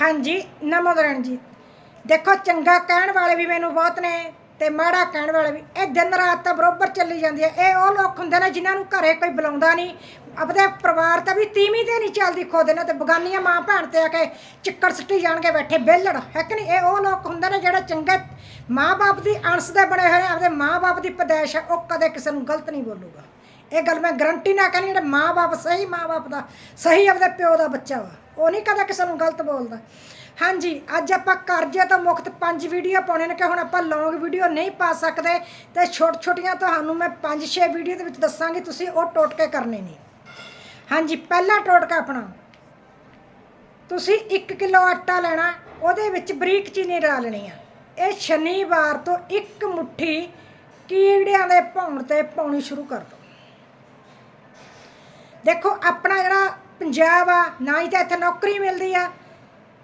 ਹਾਂਜੀ ਨਮੋਦਰਨ ਜੀ। ਦੇਖੋ, ਚੰਗਾ ਕਹਿਣ ਵਾਲੇ ਵੀ ਮੈਨੂੰ ਬਹੁਤ ਨੇ ਤੇ ਮਾੜਾ ਕਹਿਣ ਵਾਲੇ ਵੀ। ਇਹ ਦਿਨ ਰਾਤ ਤਾਂ ਬਰੋਬਰ ਚੱਲੀ ਜਾਂਦੀ ਹੈ। ਇਹ ਉਹ ਲੋਕ ਹੁੰਦੇ ਨੇ ਜਿਨ੍ਹਾਂ ਨੂੰ ਘਰੇ ਕੋਈ ਬੁਲਾਉਂਦਾ ਨਹੀਂ। ਆਪਦੇ ਪਰਿਵਾਰ ਤਾਂ ਵੀ ਤੀਵੀਂ ਤੇ ਨਹੀਂ ਚੱਲਦੀ ਖੋਦੇ ਨੇ ਤੇ ਬਗਾਨੀਆਂ ਮਾਂ ਭੈਣ ਤੇ ਆ ਕੇ ਚਿੱਕੜ ਸਿੱਟੀ ਜਾਣਗੇ ਬੈਠੇ ਬੇਲੜ ਹੈ ਕਿ ਨਹੀਂ? ਇਹ ਉਹ ਲੋਕ ਹੁੰਦੇ ਨੇ ਜਿਹੜੇ ਚੰਗੇ ਮਾਂ-ਬਾਪ ਦੀ ਅਣਸ ਦੇ ਬਣੇ ਹੋਏ ਨੇ, ਆਪਦੇ ਮਾਂ-ਬਾਪ ਦੀ ਪਦੈਸ਼ ਹੈ, ਉਹ ਕਦੇ ਕਿਸੇ ਨੂੰ ਗਲਤ ਨਹੀਂ ਬੋਲੂਗਾ। ਇਹ ਗੱਲ ਮੈਂ ਗਰੰਟੀ ਨਾਲ ਕਹਿੰਦੀ ਜਿਹੜਾ ਮਾਂ-ਬਾਪ ਸਹੀ ਮਾਂ-ਬਾਪ ਦਾ, ਸਹੀ ਆਪਦੇ ਪਿਓ ਦਾ ਬੱਚਾ ਵਾ, ਉਹ ਨਹੀਂ ਕਦੇ ਕਿਸੇ ਨੂੰ ਗਲਤ ਬੋਲਦਾ। ਹਾਂਜੀ, ਅੱਜ ਆਪਾਂ ਕਰਜ਼ੇ ਤੋਂ ਮੁਕਤ ਪੰਜ ਵੀਡੀਓ ਪਾਉਣੇ ਨੇ ਕਿ ਹੁਣ ਆਪਾਂ ਲੌਂਗ ਵੀਡੀਓ ਨਹੀਂ ਪਾ ਸਕਦੇ ਤੇ ਛੋਟ ਛੋਟੀਆਂ ਤੁਹਾਨੂੰ ਮੈਂ ਪੰਜ ਛੇ ਵੀਡੀਓ ਦੇ ਵਿੱਚ ਦੱਸਾਂਗੀ, ਤੁਸੀਂ ਉਹ ਟੋਟਕੇ ਕਰਨੇ ਨੇ। ਹਾਂਜੀ, ਪਹਿਲਾ ਟੋਟਕਾ ਆਪਣਾ। ਤੁਸੀਂ 1 ਕਿਲੋ ਆਟਾ ਲੈਣਾ, ਉਹਦੇ ਵਿੱਚ ਬਰੀਕ ਚੀਨੀ ਰਲਾ ਲੈਣੀ ਆ। ਇਹ ਸ਼ਨੀਵਾਰ ਤੋਂ ਇੱਕ ਮੁਠੀ ਕੀੜਿਆਂ ਦੇ ਭੌਣ ਤੇ ਪਾਉਣੀ ਸ਼ੁਰੂ ਕਰ ਦਿਓ। ਦੇਖੋ, ਆਪਣਾ ਜਿਹੜਾ ਪੰਜਾਬ ਆ, ਨਾ ਹੀ ਤਾਂ ਇੱਥੇ ਨੌਕਰੀ ਮਿਲਦੀ ਆ।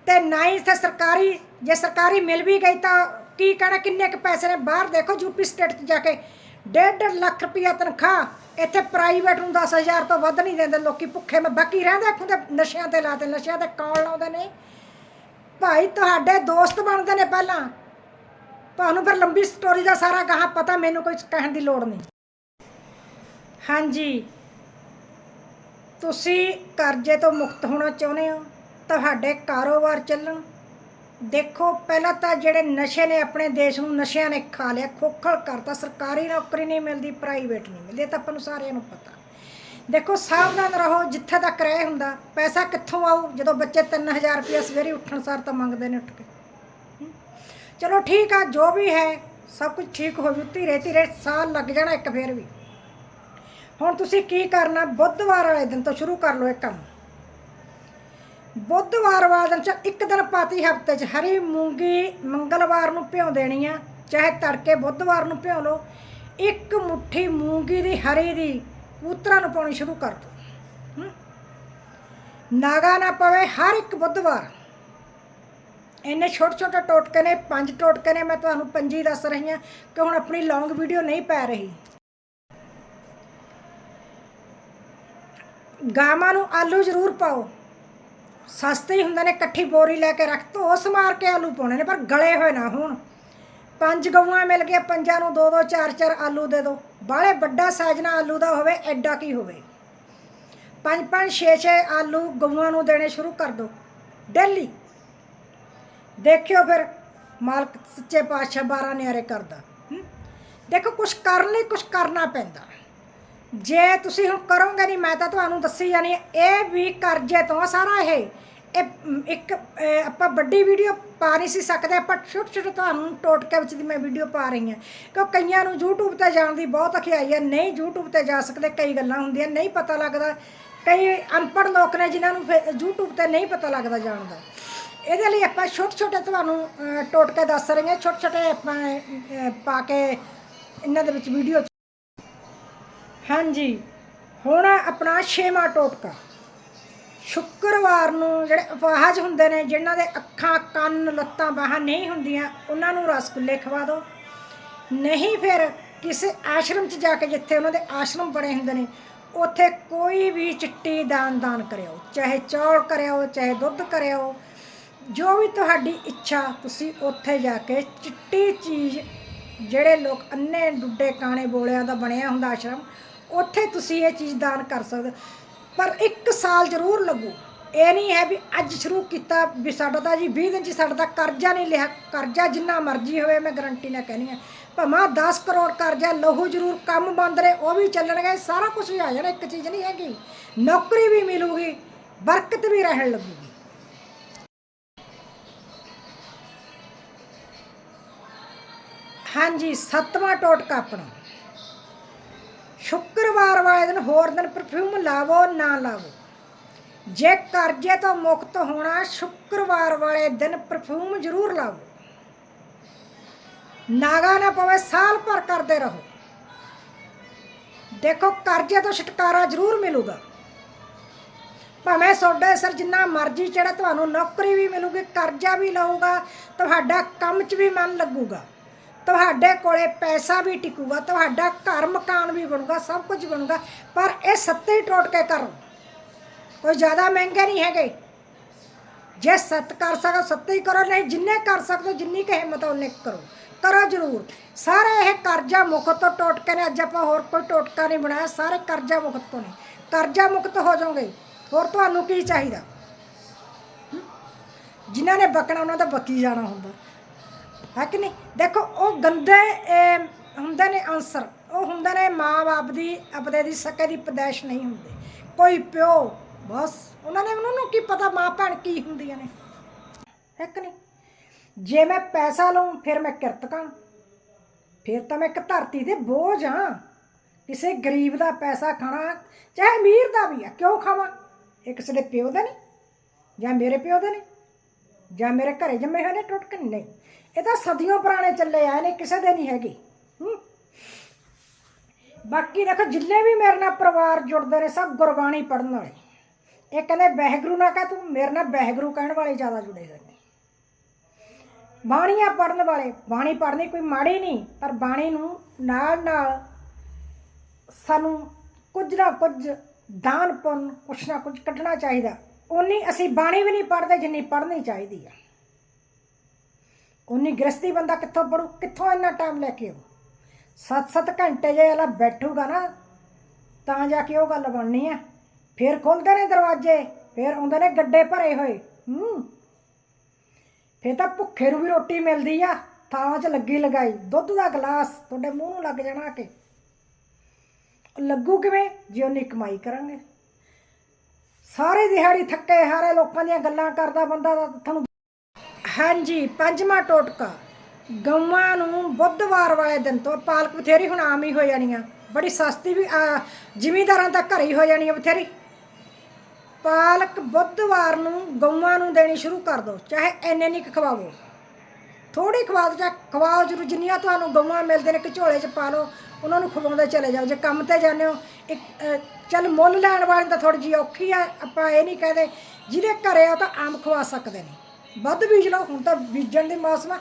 ਤੇ ਨਾ ਹੀ ਇੱਥੇ ਸਰਕਾਰੀ, ਜੇ ਸਰਕਾਰੀ ਮਿਲ ਵੀ ਗਈ ਤਾਂ ਕੀ ਕਹਿਣਾ, ਕਿੰਨੇ ਕੁ ਪੈਸੇ ਨੇ? ਬਾਹਰ ਦੇਖੋ ਯੂਪੀ ਸਟੇਟ 'ਚ ਜਾ ਕੇ ਡੇਢ ਡੇਢ ਲੱਖ ਰੁਪਈਆ ਤਨਖਾਹ, ਇੱਥੇ ਪ੍ਰਾਈਵੇਟ ਨੂੰ 10000 ਤੋਂ ਵੱਧ ਨਹੀਂ ਦਿੰਦੇ, ਲੋਕੀ ਭੁੱਖੇ ਮੈਂ, ਬਾਕੀ ਰਹਿੰਦੇ ਅੱਖੋਂ ਨਸ਼ਿਆਂ ਤੇ ਲਾਤੇ, ਨਸ਼ਿਆਂ ਤੇ ਕੌਣ ਲਾਉਂਦੇ ਨੇ। ਭਾਈ, ਤੁਹਾਡੇ ਦੋਸਤ ਬਣਦੇ ਨੇ ਪਹਿਲਾਂ। ਤੁਹਾਨੂੰ ਫਿਰ ਲੰਬੀ ਸਟੋਰੀ ਦਾ ਸਾਰਾ ਗਾਹਾਂ ਪਤਾ, ਮੈਨੂੰ ਕੋਈ ਕਹਿਣ ਦੀ ਲੋੜ ਨਹੀਂ। ਹਾਂਜੀ। ਤੁਸੀਂ ਕਰਜ਼ੇ ਤੋਂ ਮੁਕਤ ਹੋਣਾ ਚਾਹੁੰਦੇ ਹੋ, ਤੁਹਾਡੇ ਕਾਰੋਬਾਰ ਚੱਲਣ। ਦੇਖੋ, ਪਹਿਲਾਂ ਤਾਂ ਜਿਹੜੇ ਨਸ਼ੇ ਨੇ ਆਪਣੇ ਦੇਸ਼ ਨੂੰ, ਨਸ਼ਿਆਂ ਨੇ ਖਾ ਲਿਆ, ਖੋਖਲ ਕਰਤਾ, ਸਰਕਾਰੀ ਨੌਕਰੀ ਨਹੀਂ ਮਿਲਦੀ ਪ੍ਰਾਈਵੇਟ ਨਹੀਂ ਮਿਲਦੀ, ਇਹ ਤਾਂ ਆਪਾਂ ਨੂੰ ਸਾਰਿਆਂ ਨੂੰ ਪਤਾ। ਦੇਖੋ, ਸਾਵਧਾਨ ਰਹੋ, ਜਿੱਥੇ ਤੱਕ ਰਹਿ ਹੁੰਦਾ, ਪੈਸਾ ਕਿੱਥੋਂ ਆਊ? ਜਦੋਂ ਬੱਚੇ 3000 ਰੁਪਏ ਸਵੇਰੇ ਉੱਠਣ ਸਾਰ ਤਾਂ ਮੰਗਦੇ ਨੇ ਉੱਠ ਕੇ। ਚਲੋ ਠੀਕ ਆ, ਜੋ ਵੀ ਹੈ, ਸਭ ਕੁਝ ਠੀਕ ਹੋ ਜੂ ਧੀਰੇ ਧੀਰੇ ਸਾਲ ਲੱਗ ਜਾਣਾ ਇੱਕ ਫੇਰ ਵੀ। ਹੁਣ ਤੁਸੀਂ ਕੀ ਕਰਨਾ? ਬੁੱਧਵਾਰ ਵਾਲੇ ਦਿਨ ਤੋਂ ਸ਼ੁਰੂ ਕਰ ਲਓ ਇਹ ਕੰਮ। ਬੁੱਧਵਾਰ ਵਾਲੇ ਦਿਨ ਚ ਇੱਕ ਦਿਨ ਪਾਤੀ ਹਫ਼ਤੇ ਚ। ਹਰੀ ਮੂੰਗੀ ਮੰਗਲਵਾਰ ਨੂੰ ਭਿਉਂ ਦੇਣੀ ਆ। ਚਾਹੇ ਤੜਕੇ ਬੁੱਧਵਾਰ ਨੂੰ ਭਿਉਂ ਲਓ। ਇੱਕ ਮੁਠੀ ਮੂੰਗੀ ਦੀ, ਹਰੀ ਦੀ ਕੂਤਰਾਂ ਨੂੰ ਪਾਉਣੀ ਸ਼ੁਰੂ ਕਰ ਦਿਓ ਨਾਗਾ ਨਾ ਪਵੇ ਹਰ ਇੱਕ ਬੁੱਧਵਾਰ। ਇੰਨੇ ਛੋਟੇ ਛੋਟੇ ਟੋਟਕੇ ਨੇ, ਪੰਜ ਟੋਟਕੇ ਨੇ, ਮੈਂ ਤੁਹਾਨੂੰ ਪੰਜੀ ਦੱਸ ਰਹੀ ਹਾਂ ਕਿ ਹੁਣ ਆਪਣੀ ਲੌਂਗ ਵੀਡੀਓ ਨਹੀਂ ਪੈ ਰਹੀ। ਗਾਵਾਂ ਨੂੰ ਆਲੂ ਜ਼ਰੂਰ ਪਾਓ। ਸਸਤੇ ਹੀ ਹੁੰਦੇ ਨੇ, ਇਕੱਠੀ ਬੋਰੀ ਲੈ ਕੇ ਰੱਖ ਧੋ ਸਮਾਰ ਕੇ ਆਲੂ ਪਾਉਣੇ ਨੇ, ਪਰ ਗਲੇ ਹੋਏ ਨਾ ਹੋਣ। ਪੰਜ ਗਊਆਂ ਮਿਲ ਗਏ ਪੰਜਾਂ ਨੂੰ ਦੋ ਦੋ, ਚਾਰ ਚਾਰ ਆਲੂ ਦੇ ਦਿਓ ਬਾਹਲੇ ਵੱਡਾ ਸਾਈਜ਼ ਨਾਲ ਆਲੂ ਦਾ ਹੋਵੇ, ਐਡਾ ਕੀ ਹੋਵੇ? ਪੰਜ ਪੰਜ, ਛੇ ਛੇ ਆਲੂ ਗਊਆਂ ਨੂੰ ਦੇਣੇ ਸ਼ੁਰੂ ਕਰ ਦਿਓ ਡੇਲੀ। ਦੇਖਿਓ ਫਿਰ, ਮਾਲਕ ਸੱਚੇ ਪਾਤਸ਼ਾਹ 12 ਨਿਆਰੇ ਕਰਦਾ। ਦੇਖੋ ਕੁਝ ਕਰਨ ਲਈ ਕੁਝ ਕਰਨਾ ਪੈਂਦਾ। ਜੇ ਤੁਸੀਂ ਹੁਣ ਕਰੋਗੇ ਨਹੀਂ, ਮੈਂ ਤਾਂ ਤੁਹਾਨੂੰ ਦੱਸੀ ਜਾਣੀ ਇਹ ਵੀ ਕਰਜ਼ੇ ਤੋਂ ਸਾਰਾ ਇਹ। ਇਹ ਇੱਕ ਆਪਾਂ ਵੱਡੀ ਵੀਡੀਓ ਪਾ ਨਹੀਂ ਸੀ ਸਕਦੇ, ਆਪਾਂ ਛੋਟੇ ਛੋਟੇ ਤੁਹਾਨੂੰ ਟੋਟਕੇ ਵਿੱਚ ਦੀ ਮੈਂ ਵੀਡੀਓ ਪਾ ਰਹੀ ਹਾਂ। ਕਿਉਂ ਕਈਆਂ ਨੂੰ YouTube ਤੇ ਜਾਣ ਦੀ ਬਹੁਤ ਅਖਿਆਈ ਹੈ ਨਹੀਂ YouTube ਤੇ ਜਾ ਸਕਦੇ, ਕਈ ਗੱਲਾਂ ਹੁੰਦੀਆਂ, ਨਹੀਂ ਪਤਾ ਲੱਗਦਾ। ਕਈ ਅਨਪੜ੍ਹ ਲੋਕ ਨੇ ਜਿਨ੍ਹਾਂ ਨੂੰ ਫਿਰ YouTube ਤੇ ਨਹੀਂ ਪਤਾ ਲੱਗਦਾ ਜਾਣ ਦਾ। ਇਹਦੇ ਲਈ ਆਪਾਂ ਛੋਟੇ ਛੋਟੇ ਤੁਹਾਨੂੰ ਟੋਟਕੇ ਦੱਸ ਰਹੇ ਹਾਂ, ਛੋਟੇ ਛੋਟੇ ਆਪਾਂ ਪਾ ਕੇ ਇਹਨਾਂ ਦੇ ਵਿੱਚ ਵੀਡੀਓ ਹਾਂਜੀ, ਹੁਣ ਆਪਣਾ ਛੇਵਾਂ ਟੋਟਕਾ ਸ਼ੁੱਕਰਵਾਰ ਨੂੰ ਜਿਹੜੇ ਅਪਾਹਜ ਹੁੰਦੇ ਨੇ, ਜਿਨ੍ਹਾਂ ਦੇ ਅੱਖਾਂ, ਕੰਨ, ਲੱਤਾਂ ਬਾਹਾਂ ਨਹੀਂ ਹੁੰਦੀਆਂ, ਉਹਨਾਂ ਨੂੰ ਰਸਗੁੱਲੇ ਖਵਾ ਦਿਓ ਨਹੀਂ ਫਿਰ ਕਿਸੇ ਆਸ਼ਰਮ 'ਚ ਜਾ ਕੇ ਜਿੱਥੇ ਉਹਨਾਂ ਦੇ ਆਸ਼ਰਮ ਬਣੇ ਹੁੰਦੇ ਨੇ, ਉੱਥੇ ਕੋਈ ਵੀ ਚਿੱਟੀ ਦਾਨ ਦਾਨ ਕਰਿਓ। ਚਾਹੇ ਚੌਲ ਕਰਿਓ, ਚਾਹੇ ਦੁੱਧ ਕਰਿਓ, ਜੋ ਵੀ ਤੁਹਾਡੀ ਇੱਛਾ, ਤੁਸੀਂ ਉੱਥੇ ਜਾ ਕੇ ਚਿੱਟੀ ਚੀਜ਼, ਜਿਹੜੇ ਲੋਕ ਅੰਨੇ ਡੁੱਡੇ, ਕਾਣੇ ਬੋਲਿਆਂ ਦਾ ਬਣਿਆ ਹੁੰਦਾ ਆਸ਼ਰਮ ਉੱਥੇ ਤੁਸੀਂ ਇਹ ਚੀਜ਼ ਦਾਨ ਕਰ ਸਕਦੇ ਪਰ ਇੱਕ ਸਾਲ ਜ਼ਰੂਰ ਲੱਗੂ। ਇਹ ਨਹੀਂ ਹੈ ਵੀ ਅੱਜ ਸ਼ੁਰੂ ਕੀਤਾ ਵੀ ਸਾਡਾ ਤਾਂ ਜੀ 20 ਦਿਨ ਚ ਸਾਡਾ ਤਾਂ ਕਰਜ਼ਾ ਨਹੀਂ ਲਿਆ। ਕਰਜ਼ਾ ਜਿੰਨਾ ਮਰਜ਼ੀ ਹੋਵੇ, ਮੈਂ ਗਰੰਟੀ ਨਾਲ ਕਹਿੰਦੀ ਆ ਭਾਵੇਂ 10 ਕਰੋੜ ਕਰਜ਼ਾ ਲਹੂ ਜ਼ਰੂਰ ਕੰਮ ਬੰਦ ਰਹੇ, ਉਹ ਵੀ ਚੱਲਣਗੇ, ਸਾਰਾ ਕੁਝ ਹੀ ਆ ਜਾਣਾ, ਇੱਕ ਚੀਜ਼ ਨਹੀਂ ਹੈਗੀ। ਨੌਕਰੀ ਵੀ ਮਿਲੂਗੀ, ਬਰਕਤ ਵੀ ਰਹਿਣ ਲੱਗੂਗੀ। ਹਾਂਜੀ, ਸੱਤਵਾਂ ਟੋਟਕਾ ਆਪਣਾ। ਸ਼ੁੱਕਰਵਾਰ ਵਾਲੇ ਦਿਨ ਹੋਰ ਦਿਨ ਪਰਫਿਊਮ ਲਾਵੋ, ਨਾ ਲਾਵੋ। ਜੇ ਕਰਜ਼ੇ ਤੋਂ ਮੁਕਤ ਹੋਣਾ, ਸ਼ੁੱਕਰਵਾਰ ਵਾਲੇ ਦਿਨ ਪਰਫਿਊਮ ਜ਼ਰੂਰ ਲਾਵੋ। ਨਾਗਾ ਨਾ ਪਵੇ, ਸਾਲ ਭਰ ਕਰਦੇ ਰਹੋ। ਦੇਖੋ, ਕਰਜ਼ੇ ਤੋਂ ਛੁਟਕਾਰਾ ਜ਼ਰੂਰ ਮਿਲੂਗਾ। ਭਾਵੇਂ ਤੁਹਾਡੇ ਸਰ ਜਿੰਨਾ ਮਰਜ਼ੀ ਚੜਾ ਤੁਹਾਨੂੰ ਨੌਕਰੀ ਵੀ ਮਿਲੂਗੀ, ਕਰਜ਼ਾ ਵੀ ਲਊਗਾ, ਤੁਹਾਡਾ ਕੰਮ 'ਚ ਵੀ ਮਨ ਲੱਗੂਗਾ। ਤੁਹਾਡੇ ਕੋਲੇ ਪੈਸਾ ਵੀ ਟਿਕੂਗਾ, ਤੁਹਾਡਾ ਘਰ ਮਕਾਨ ਵੀ ਬਣੂਗਾ, ਸਭ ਕੁਝ ਬਣੂਗਾ, ਪਰ ਇਹ ਸੱਤੇ ਹੀ ਟੋਟ ਕੇ ਕਰੋ। ਕੋਈ ਜ਼ਿਆਦਾ ਮਹਿੰਗੇ ਨਹੀਂ ਹੈਗੇ। ਜੇ ਸੱਤ ਕਰ ਸਕੋ, ਸੱਤੇ ਹੀ ਕਰੋ, ਨਹੀਂ ਜਿੰਨੇ ਕਰ ਸਕਦੇ ਜਿੰਨੀ ਕੁ ਹਿੰਮਤ ਆ, ਉਹਨੇ ਕਰੋ। ਕਰੋ ਜ਼ਰੂਰ। ਸਾਰੇ ਇਹ ਕਰਜ਼ਾ ਮੁਕਤ ਤੋਂ ਟੋਟਕੇ ਨੇ, ਅੱਜ ਆਪਾਂ ਹੋਰ ਕੋਈ ਟੋਟਕਾ ਨਹੀਂ ਬਣਾਇਆ, ਸਾਰੇ ਕਰਜ਼ਾ ਮੁਕਤ ਤੋਂ ਨੇ। ਕਰਜ਼ਾ ਮੁਕਤ ਹੋ ਜਾਓਗੇ। ਹੋਰ ਤੁਹਾਨੂੰ ਕੀ ਚਾਹੀਦਾ? ਹਮ? ਜਿਨ੍ਹਾਂ ਨੇ ਬਕਣਾ, ਉਹਨਾਂ ਦਾ ਬੱਕੀ ਜਾਣਾ ਹੁੰਦਾ। ਹੈ ਕਿ ਨਹੀਂ? ਦੇਖੋ, ਉਹ ਗੰਦੇ ਹੁੰਦੇ ਨੇ ਆਨਸਰ ਉਹ ਹੁੰਦੇ ਨੇ ਮਾਂ-ਬਾਪ ਦੀ, ਆਪਦੇ ਦੀ, ਸਕੇ ਦੀ ਪਦੈਸ਼ ਨਹੀਂ ਹੁੰਦੇ। ਕੋਈ ਪਿਓ, ਬਸ। ਉਹਨਾਂ ਨੇ, ਉਹਨਾਂ ਨੂੰ ਕੀ ਪਤਾ ਮਾਂ ਭੈਣ ਕੀ ਹੁੰਦੀਆਂ ਨੇ? ਹੈ ਕਿ ਨਹੀਂ? ਜੇ ਮੈਂ ਪੈਸਾ ਲਵਾਂ ਫਿਰ ਮੈਂ ਕਿਰਤ ਕਾਂ ਫਿਰ ਤਾਂ ਮੈਂ ਇੱਕ ਧਰਤੀ ਦੇ ਬੋਝ ਹਾਂ। ਕਿਸੇ ਗਰੀਬ ਦਾ ਪੈਸਾ ਖਾਣਾ, ਚਾਹੇ ਅਮੀਰ ਦਾ ਵੀ ਆ ਕਿਉਂ ਖਾਵਾਂ? ਇਹ ਕਿਸੇ ਦੇ ਪਿਓ ਦਾ ਨਹੀਂ ਜਾਂ ਮੇਰੇ ਪਿਓ ਦਾ ਨਹੀਂ ਜਾਂ ਮੇਰੇ ਘਰੇ ਜੰਮੇ ਹੋਏ ਨੇ, ਟੁੱਟ ਕੇ? ਨਹੀਂ। ਇਹ ਤਾਂ ਸਦੀਆਂ ਪੁਰਾਣੇ ਚੱਲੇ ਆਏ ਨੇ ਕਿਸੇ ਦੇ ਨਹੀਂ ਹੈਗੇ। ਬਾਕੀ ਦੇਖੋ, ਜਿੰਨੇ ਵੀ ਮੇਰੇ ਨਾਲ ਪਰਿਵਾਰ ਜੁੜਦੇ ਨੇ, ਸਭ ਗੁਰਬਾਣੀ ਪੜਨ ਵਾਲੇ। ਇਹ ਕਹਿੰਦੇ, ਬਹਿਗੁਰੂ ਨਾ ਕਹ ਤੂੰ, ਮੇਰੇ ਨਾਲ ਬਹਿਗੁਰੂ ਕਹਿਣ ਵਾਲੇ ਜ਼ਿਆਦਾ ਜੁੜੇ ਹੋਏ ਨੇ। ਬਾਣੀਆਂ ਪੜਨ ਵਾਲੇ, ਬਾਣੀ ਪੜਨੀ ਕੋਈ ਮਾੜੀ ਨਹੀਂ, ਪਰ ਬਾਣੀ ਨੂੰ ਨਾਲ ਨਾਲ ਸਾਨੂੰ ਕੁਝ ਨਾ ਕੁਝ ਦਾਨ ਪੁੰਨ ਕੁਛ ਨਾ ਕੁਝ ਕੱਢਣਾ ਚਾਹੀਦਾ। ਉਨੀ ਅਸੀਂ ਬਾਣੀ ਵੀ ਨਹੀਂ ਪੜਦੇ ਜਿੰਨੀ ਪੜਨੀ ਚਾਹੀਦੀ ਆ। ਉਨੀ ਗ੍ਰਸਤੀ ਬੰਦਾ ਕਿੱਥੋਂ ਪੜੂ? ਕਿੱਥੋਂ ਇੰਨਾ ਟਾਈਮ ਲੈ ਕੇ ਆਉ ਸੱਤ ਸੱਤ ਘੰਟੇ ਜੇ ਵਾਲਾ ਬੈਠੂਗਾ ਨਾ, ਤਾਂ ਜਾ ਕੇ ਉਹ ਗੱਲ ਬਣਨੀ ਆ। ਫਿਰ ਖੋਲਦੇ ਨੇ ਦਰਵਾਜ਼ੇ, ਫਿਰ ਆਉਂਦੇ ਨੇ ਗੱਡੇ ਭਰੇ ਹੋਏ। ਹੂੰ। ਫਿਰ ਤਾਂ ਭੁੱਖੇ ਨੂੰ ਵੀ ਰੋਟੀ ਮਿਲਦੀ ਆ, ਥਾਂ 'ਚ ਲੱਗੀ ਲਗਾਈ। ਦੁੱਧ ਦਾ ਗਲਾਸ, ਤੁਹਾਡੇ ਮੂੰਹ ਨੂੰ ਲੱਗ ਜਾਣਾ ਕਿ। ਲੱਗੂ ਕਿਵੇਂ? ਜੇ ਉਹਨੇ ਕਮਾਈ ਕਰਾਂਗੇ। ਸਾਰੇ ਦਿਹਾੜੀ ਥੱਕੇ ਹਾਰੇ ਲੋਕਾਂ ਦੀਆਂ ਗੱਲਾਂ ਕਰਦਾ ਬੰਦਾ ਤਾਂ ਤੁਹਾਨੂੰ ਹਾਂਜੀ ਪੰਜਵਾਂ ਟੋਟਕਾ। ਗਊਆਂ ਨੂੰ ਬੁੱਧਵਾਰ ਵਾਲੇ ਦਿਨ ਤੋਂ ਪਾਲਕ ਬਥੇਰੀ ਹੁਣ ਆਮ ਹੀ ਹੋ ਜਾਣੀ ਆ ਬੜੀ ਸਸਤੀ ਵੀ ਆ, ਜ਼ਿਮੀਂਦਾਰਾਂ ਤਾਂ ਘਰੇ ਹੀ ਹੋ ਜਾਣੀ ਆ ਬਥੇਰੀ। ਪਾਲਕ ਬੁੱਧਵਾਰ ਨੂੰ ਗਊਆਂ ਨੂੰ ਦੇਣੀ ਸ਼ੁਰੂ ਕਰ ਦਿਓ ਚਾਹੇ ਐਨੇ ਨਹੀਂ ਖਵਾਵੋ। ਥੋੜੀ ਖਵਾ ਦਿਓ ਚਾਹੇ ਖਵਾਓ ਜ਼ਰੂਰ ਜਿੰਨੀਆਂ ਤੁਹਾਨੂੰ ਗਊਆਂ ਮਿਲਦੇ ਨੇ ਝੋਲੇ 'ਚ ਪਾ ਲਓ ਉਹਨਾਂ ਨੂੰ ਖਵਾਉਂਦੇ ਚਲੇ ਜਾਓ। ਜੇ ਕੰਮ ਤੇ ਜਾਂਦੇ ਹੋ ਇੱਕ ਅਹ, ਚੱਲ ਮੁੱਲ ਲੈਣ ਵਾਲੇ ਤਾਂ ਥੋੜੀ ਜਿਹੀ ਔਖੀ ਆ ਆਪਾਂ ਇਹ ਨਹੀਂ ਕਹਦੇ ਜਿਹਦੇ ਘਰੇ ਆ ਤਾਂ ਆਮ ਖਵਾ ਸਕਦੇ ਨੇ। ਵੱਧ ਬੀਜ ਲਓ ਹੁਣ ਤਾਂ ਬੀਜਣ ਦੀ ਮੌਸਮ ਆ।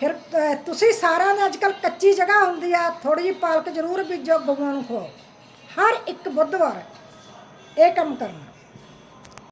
ਫਿਰ ਅਹ, ਤੁਸੀਂ ਸਾਰਿਆਂ ਦੇ ਅੱਜਕੱਲ ਕੱਚੀ ਜਗ੍ਹਾ ਹੁੰਦੀ ਆ ਥੋੜੀ ਜਿਹੀ ਪਾਲਕ ਜ਼ਰੂਰ ਬੀਜੋ ਗਊਆਂ ਨੂੰ ਖਵਾਓ। ਹਰ ਇੱਕ ਬੁੱਧਵਾਰ ਇਹ ਕੰਮ ਕਰਨਾ।